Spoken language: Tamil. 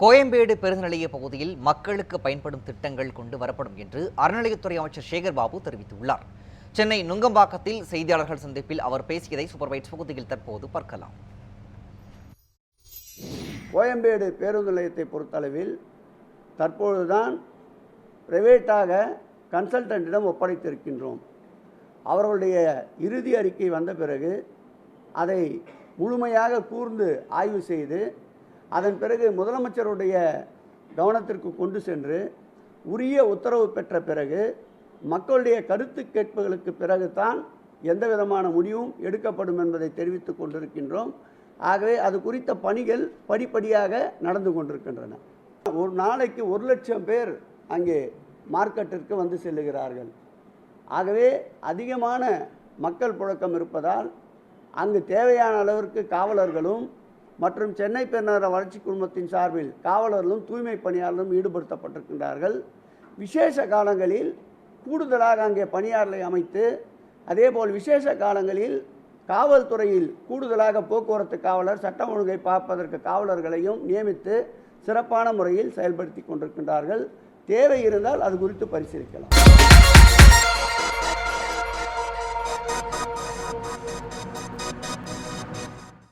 கோயம்பேடு பெருநிலைய பகுதியில் மக்களுக்கு பயன்படும் திட்டங்கள் கொண்டு வரப்படும் என்று அறநிலையத்துறை அமைச்சர் சேகர் பாபு தெரிவித்துள்ளார். சென்னை நுங்கம்பாக்கத்தில் செய்தியாளர்கள் சந்திப்பில் அவர் பேசியதை சூப்பர்வைட்ஸ் பகுதியில் தற்போது பார்க்கலாம். கோயம்பேடு பேருந்து நிலையத்தை பொறுத்தளவில் தற்பொழுதுதான் பிரைவேட்டாக கன்சல்டன்ட்டிடம் ஒப்படைத்திருக்கின்றோம். அவர்களுடைய இறுதி அறிக்கை வந்த பிறகு அதை முழுமையாக கூர்ந்து ஆய்வு செய்து அதன் பிறகு முதலமைச்சருடைய கவனத்திற்கு கொண்டு சென்று உரிய உத்தரவு பெற்ற பிறகு மக்களுடைய கருத்து கேட்புகளுக்கு பிறகுதான் எந்த விதமான முடிவும் எடுக்கப்படும் என்பதை தெரிவித்துக் கொண்டிருக்கின்றோம். ஆகவே அது குறித்த பணிகள் படிப்படியாக நடந்து கொண்டிருக்கின்றன. ஒரு நாளைக்கு ஒரு லட்சம் பேர் அங்கே மார்க்கெட்டிற்கு வந்து செல்லுகிறார்கள். ஆகவே அதிகமான மக்கள் புழக்கம் இருப்பதால் அங்கு தேவையான அளவிற்கு காவலர்களும் மற்றும் சென்னை பெருநகர வளர்ச்சி குழுமத்தின் சார்பில் காவலர்களும் தூய்மை பணியாளர்களும் ஈடுபடுத்தப்பட்டிருக்கின்றார்கள் விசேஷ காலங்களில் கூடுதலாக அங்கே பணியாளர்களை அமைத்து அதேபோல் விசேஷ காலங்களில் காவல்துறையில் கூடுதலாக போக்குவரத்து காவலர் சட்டம் ஒழுங்கை பார்ப்பதற்கு காவலர்களையும் நியமித்து சிறப்பான முறையில் செயல்படுத்தி கொண்டிருக்கின்றார்கள். தேவை இருந்தால் அது குறித்து பரிசீலிக்கலாம்.